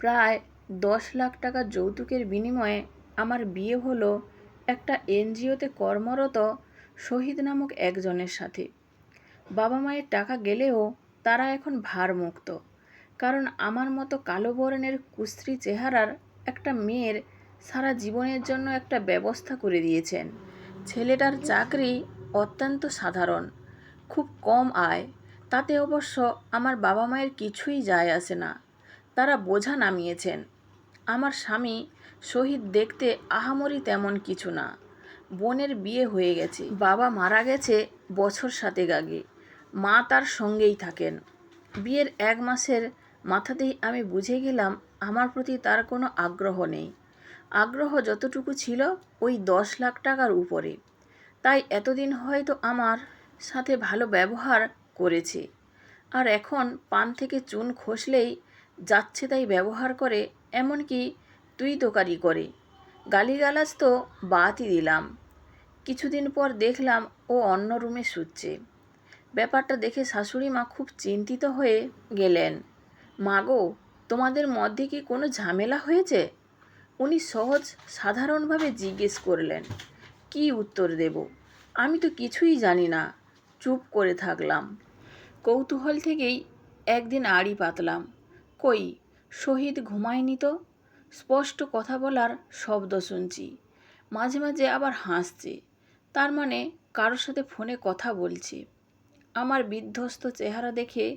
প্রায় দশ লাখ টাকা যৌতুকের বিনিময়ে আমার বিয়ে হলো একটা এনজিওতে কর্মরত শহীদ নামক একজনের সাথে। বাবা মায়ের টাকা গেলেও তারা এখন ভারমুক্ত, কারণ আমার মতো কালো বর্ণের কুশ্রী চেহারার একটা মেয়ের সারা জীবনের জন্য একটা ব্যবস্থা করে দিয়েছেন। ছেলেটার চাকরি অত্যন্ত সাধারণ, খুব কম আয়, তাতে অবশ্য আমার বাবা মায়ের কিছুই যায় আসে না। তারা বোঝা নামিয়েছেন। আমার স্বামী শহীদ দেখতে আহামরি তেমন কিছু না। বোনের বিয়ে হয়ে গেছে। বাবা মারা গেছে বছর সাতেক আগে। মা তার সঙ্গেই থাকেন। বিয়ের এক মাসের মাথাতেই আমি বুঝে গেলাম, আমার প্রতি তার কোনো আগ্রহ নেই। আগ্রহ যতটুকু ছিল, ওই দশ লাখ টাকার উপরে। তাই এতদিন হয়তো আমার সাথে ভালো ব্যবহার করেছে। আর এখন পান থেকে চুন খসলেই যাচ্ছে তাই ব্যবহার করে, এমনকি তুই তোকারি করে। গালিগালাজ তো বাদই দিলাম। কিছুদিন পর দেখলাম ও অন্য রুমে শুচ্ছে। ব্যাপারটা দেখে শাশুড়ি মা খুব চিন্তিত হয়ে গেলেন। মা গো, তোমাদের মধ্যে কি কোনো ঝামেলা হয়েছে? উনি সহজ, সাধারণভাবে জিজ্ঞেস করলেন। কি উত্তর দেব? আমি তো কিছুই জানি না। চুপ করে থাকলাম। কৌতূহল থেকেই একদিন আড়ি পাতলাম। কই? শহীদ ঘুমায়নি তো? স্পষ্ট কথা বলার শব্দ শুনছি। মাঝে মাঝে আবার হাসছে। তার মানে কারোর সাথে ফোনে কথা বলছে। আমার বিধ্বস্ত চেহারা দেখে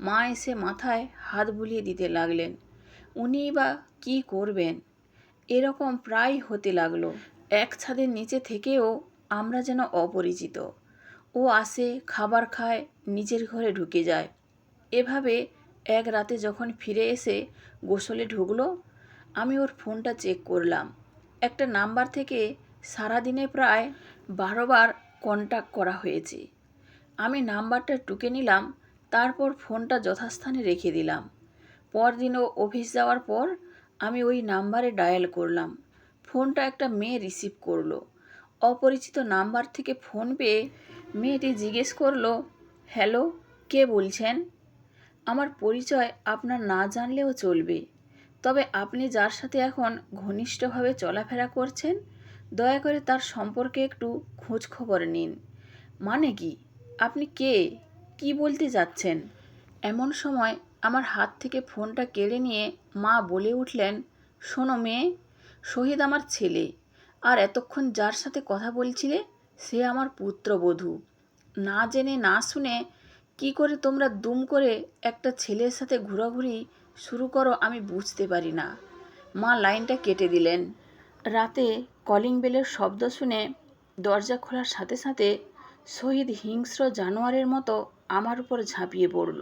মা এসে মাথায় হাত বুলিয়ে দিতে লাগলেন। উনি বা কী করবেন? এরকম প্রায় হতে লাগল। এক ছাদের নিচে থেকেও আমরা যেন অপরিচিত। ও আসে, খাবার খায়, নিজের ঘরে ঢুকে যায়। এভাবে এক রাতে যখন ফিরে এসে গোসলে ঢুকলো, আমি ওর ফোনটা চেক করলাম। একটা নাম্বার থেকে সারাদিনে প্রায় বারোবার কন্ট্যাক্ট করা হয়েছে। আমি নাম্বারটা টুকে নিলাম, তারপর ফোনটা যথাস্থানে রেখে দিলাম। পরদিন ও অফিস যাওয়ার পর আমি ওই নাম্বারে ডায়াল করলাম। ফোনটা একটা মেয়ে রিসিভ করল। অপরিচিত নাম্বার থেকে ফোন পেয়ে মেয়েটি জিজ্ঞেস করল, হ্যালো, কে বলছেন? আমার পরিচয় আপনার না জানলেও চলবে। তবে আপনি যার সাথে এখন ঘনিষ্ঠভাবে চলাফেরা করছেন, দয়া করে তার সম্পর্কে একটু খোঁজ খবর নিন। মানে কি? আপনি কে? কি বলতে যাচ্ছেন? এমন সময় আমার হাত থেকে ফোনটা কেড়ে নিয়ে মা বলে উঠলেন, শোনো মেয়ে, শহীদ আমার ছেলে, আর এতক্ষণ যার সাথে কথা বলছিলে সে আমার পুত্রবধূ। না জেনে না শুনে কি করে তোমরা দুম করে একটা ছেলের সাথে ঘোরাঘুরি শুরু করো আমি বুঝতে পারি না। মা লাইনটা কেটে দিলেন। রাতে কলিং বেলের শব্দ শুনে দরজা খোলার সাথে সাথে শহীদ হিংস্র জানোয়ারের মতো আমার উপর ঝাঁপিয়ে পড়ল।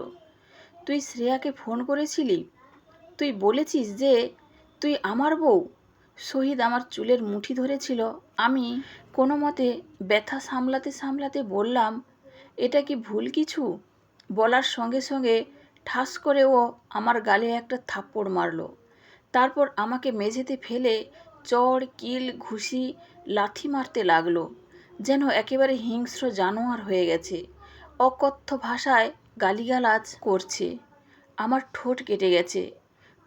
তুই শ্রেয়াকে ফোন করেছিলি? তুই বলেছিস যে তুই আমার বউ? শহীদ আমার চুলের মুঠি ধরেছিল। আমি কোনো মতে ব্যথা সামলাতে সামলাতে বললাম এটা কি ভুল কিছু? বলার সঙ্গে সঙ্গে ঠাস করে ও আমার গালে একটা থাপ্পড় মারল। তারপর আমাকে মেঝেতে ফেলে চড়, কিল, ঘুষি, লাথি মারতে লাগল, যেন একেবারে হিংস্র জানোয়ার হয়ে গেছে। অকথ্য ভাষায় গালিগালাজ করছে। আমার ঠোঁট কেটে গেছে,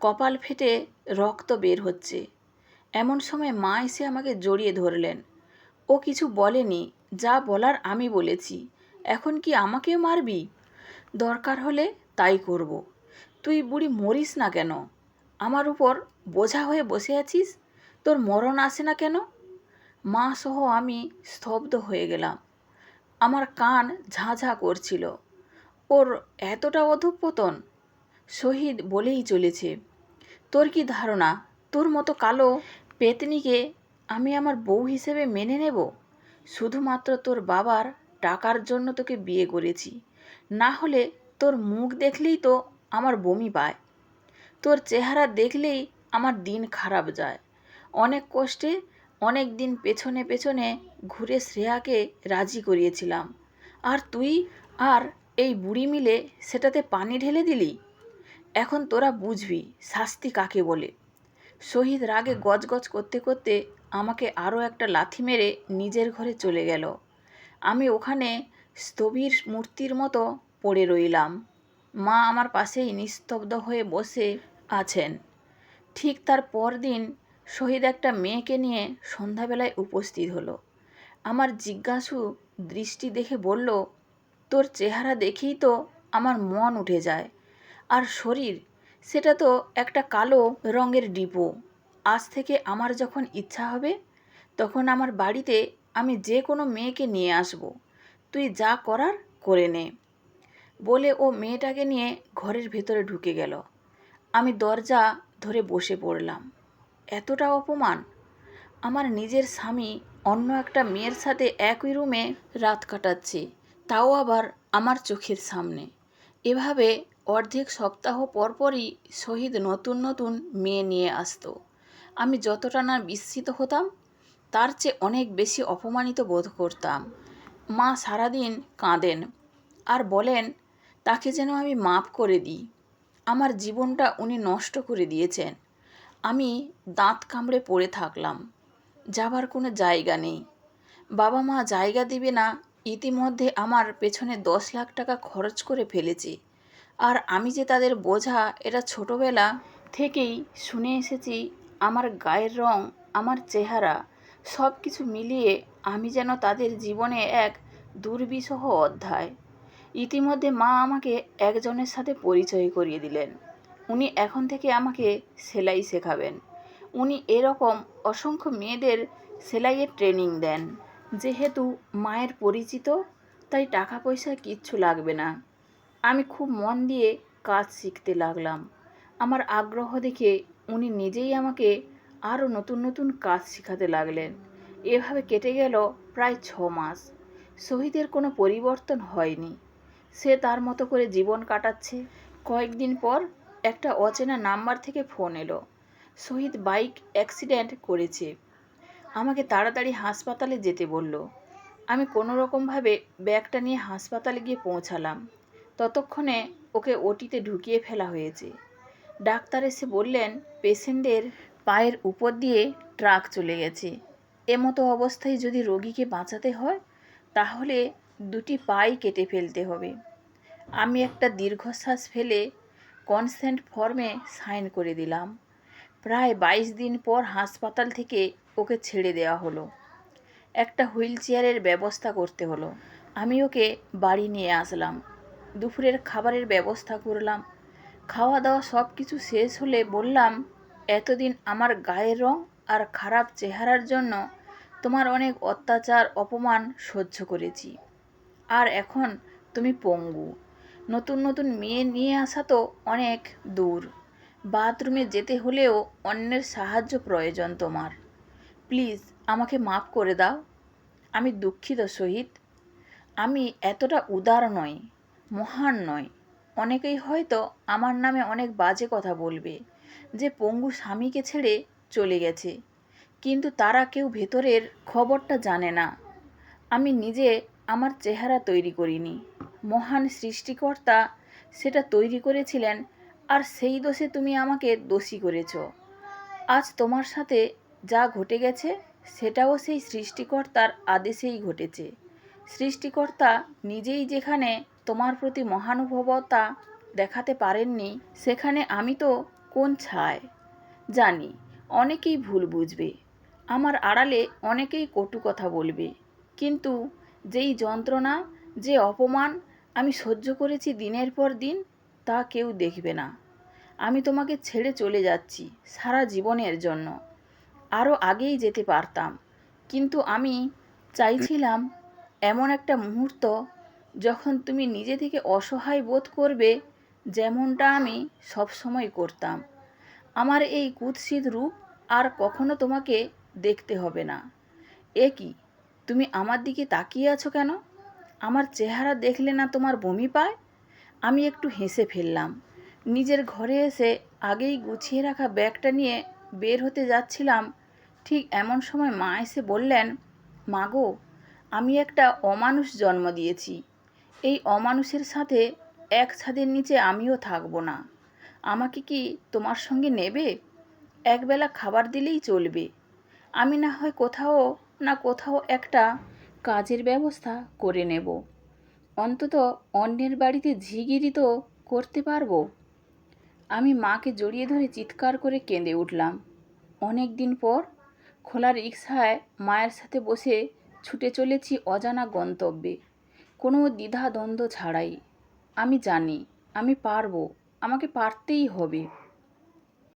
কপাল ফেটে রক্ত বের হচ্ছে। এমন সময় মা এসে আমাকে জড়িয়ে ধরলেন। ও কিছু বলেনি, যা বলার আমি বলেছি। এখন কি আমাকেও মারবি? দরকার হলে তাই করব। তুই বুড়ি মরিস না কেন? আমার উপর বোঝা হয়ে বসে আছিস? তোর মরণ আসে না কেন? মা সহ আমি স্তব্ধ হয়ে গেলাম। আমার কান ঝাঁঝা করছিল। ওর এতটা অধঃপতন শহীদ বলেই চলেছে। তোর কি ধারণা? তোর মতো কালো পেতনিকে আমি আমার বউ হিসেবে মেনে নেব? শুধুমাত্র তোর বাবার টাকার জন্য তোকে বিয়ে করেছি। না হলে তোর মুখ দেখলেই তো আমার বমি পায়। তোর চেহারা দেখলেই আমার দিন খারাপ যায়। অনেক কষ্টে অনেক দিন পেছনে পেছনে ঘুরে শ্রেয়াকে রাজি করিয়েছিলাম। আর তুই আর এই বুড়ি মিলে সেটাতে পানি ঢেলে দিলি? এখন তোরা বুঝবি শাস্তি কাকে বলে। শহীদ রাগে গজগজ করতে করতে আমাকে আরও একটা লাথি মেরে নিজের ঘরে চলে গেল। আমি ওখানে স্থবির মূর্তির মতো পড়ে রইলাম। মা আমার পাশেই নিস্তব্ধ হয়ে বসে আছেন। ঠিক তার পরদিন শহীদ একটা মেয়েকে নিয়ে সন্ধ্যাবেলায় উপস্থিত হলো। আমার জিজ্ঞাসু দৃষ্টি দেখে বলল, তোর চেহারা দেখেই তো আমার মন উঠে যায়। আর শরীর, সেটা তো একটা কালো রঙের ডিপো। আজ থেকে আমার যখন ইচ্ছা হবে, তখন আমার বাড়িতে আমি যে কোনো মেয়েকে নিয়ে আসব। তুই যা করার করে নে। বলে ও মেয়েটাকে নিয়ে ঘরের ভেতরে ঢুকে গেল। আমি দরজা ধরে বসে পড়লাম। এতটা অপমান? আমার নিজের স্বামী অন্য একটা মেয়ের সাথে একই রুমে রাত কাটাচ্ছে, তাও আবার আমার চোখের সামনে। এভাবে অর্ধেক সপ্তাহ পরপরই শহীদ নতুন নতুন মেয়ে নিয়ে আসতো। আমি যতটা না বিস্মিত হতাম তার চেয়ে অনেক বেশি অপমানিত বোধ করতাম। মা সারাদিন কাঁদেন আর বলেন, তাকে যেন আমি মাপ করে দিই। আমার জীবনটা উনি নষ্ট করে দিয়েছেন। আমি দাঁত কামড়ে পড়ে থাকলাম। যাবার কোনো জায়গা নেই। বাবা মা জায়গা দিবে না, ইতিমধ্যে আমার পেছনে দশ লাখ টাকা খরচ করে ফেলেছি। আর আমি যে তাদের বোঝা এটা ছোটবেলা থেকেই শুনে এসেছি, আমার গায়ের রং, আমার চেহারা সব কিছু মিলিয়ে আমি যেন তাদের জীবনে এক দুর্বিষহ অধ্যায়। ইতিমধ্যে মা আমাকে একজনের সাথে পরিচয় করিয়ে দিলেন। উনি এখন থেকে আমাকে সেলাই শেখাবেন। উনি এরকম অসংখ্য মেয়েদের সেলাইয়ের ট্রেনিং দেন। যেহেতু মায়ের পরিচিত, তাই টাকা পয়সা কিচ্ছু লাগবে না। আমি খুব মন দিয়ে কাজ শিখতে লাগলাম। আমার আগ্রহ দেখে উনি নিজেই আমাকে আরও নতুন নতুন কাজ শেখাতে লাগলেন। এভাবে কেটে গেল প্রায় ছ মাস। শহীদের কোনো পরিবর্তন হয়নি। সে তার মতো করে জীবন কাটাচ্ছে। কয়েকদিন পর একটা অচেনা নাম্বার থেকে ফোন এলো। শহীদ বাইক অ্যাক্সিডেন্ট করেছে। আমাকে তাড়াতাড়ি হাসপাতালে যেতে বলল। আমি কোনো রকমভাবে ব্যাগটা নিয়ে হাসপাতালে গিয়ে পৌঁছালাম। ততক্ষণে ওকে ওটিতে ঢুকিয়ে ফেলা হয়েছে। ডাক্তার এসে বললেন, পেশেন্টের পায়ের উপর দিয়ে ট্রাক চলে গেছে। এমতো অবস্থায় যদি রোগীকে বাঁচাতে হয়, তাহলে দুটি পাই কেটে ফেলতে হবে। আমি একটা দীর্ঘশ্বাস ফেলে কনসেন্ট ফর্মে সাইন করে দিলাম। প্রায় বাইশ দিন পর হাসপাতাল থেকে ওকে ছেড়ে দেওয়া হলো। একটা হুইল চেয়ারের ব্যবস্থা করতে হলো। আমি ওকে বাড়ি নিয়ে আসলাম। দুপুরের খাবারের ব্যবস্থা করলাম। খাওয়া দাওয়া সব কিছু শেষ হলে বললাম এতদিন আমার গায়ের রং আর খারাপ চেহারার জন্য তোমার অনেক অত্যাচার, অপমান সহ্য করেছি। আর এখন তুমি পঙ্গু। নতুন নতুন মেয়ে নিয়ে আসা তো অনেক দূর। বাথরুমে যেতে হলেও অন্যের সাহায্য প্রয়োজন তোমার। প্লিজ আমাকে মাফ করে দাও। আমি দুঃখিত শহীদ আমি এতটা উদার নই, মহান নয় অনেকেই হয়তো আমার নামে অনেক বাজে কথা বলবে। যে পঙ্গু স্বামীকে ছেড়ে চলে গেছে। কিন্তু তারা কেউ ভেতরের খবরটা জানে না। আমি নিজে আমার চেহারা তৈরি করিনি। মহান সৃষ্টিকর্তা সেটা তৈরি করেছিলেন, আর সেই দোষে তুমি আমাকে দোষী করেছ। আজ তোমার সাথে যা ঘটে গেছে, সেটাও সেই সৃষ্টিকর্তার আদেশেই ঘটেছে। সৃষ্টিকর্তা নিজেই যেখানে তোমার প্রতি মহানুভবতা দেখাতে পারেননি, সেখানে আমি তো কোন ছায়? জানি, অনেকেই ভুল বুঝবে। আমার আড়ালে অনেকেই কটু কথা বলবে। কিন্তু যেই যন্ত্রণা, যে অপমান আমি সহ্য করেছি দিনের পর দিন, তা কেউ দেখবে না। আমি তোমাকে ছেড়ে চলে যাচ্ছি সারা জীবনের জন্য। আরও আগেই যেতে পারতাম। কিন্তু আমি চাইছিলাম এমন একটা মুহূর্ত যখন তুমি নিজে থেকে অসহায় বোধ করবে যেমনটা আমি সবসময় করতাম। আমার এই কুৎসিত রূপ আর কখনো তোমাকে দেখতে হবে না। এ কি, তুমি আমার দিকে তাকিয়ে আছো কেন? আমার চেহারা দেখলে না তোমার বমি পায়? আমি একটু হেসে ফেললাম। নিজের ঘরে এসে আগেই গুছিয়ে রাখা ব্যাগটা নিয়ে বের হতে যাচ্ছিলাম। ঠিক এমন সময় মা এসে বললেন মাগো আমি একটা অমানুষ জন্ম দিয়েছি। এই অমানুষের সাথে এক ছাদের নিচে আমিও থাকব না। আমাকে কি তোমার সঙ্গে নেবে? একবেলা খাবার দিলেই চলবে। আমি না হয় কোথাও না কোথাও একটা কাজের ব্যবস্থা করে নেব। অন্তত অন্যের বাড়িতে ঝিগিরি তো করতে পারব। আমি মাকে জড়িয়ে ধরে চিৎকার করে কেঁদে উঠলাম। অনেক দিন পর খোলা রিক্সায় মায়ের সাথে বসে ছুটে চলেছি অজানা গন্তব্যে। কোনো দ্বিধা দ্বন্দ্ব ছাড়াই। আমি জানি আমি পারব আমাকে পারতেই হবে।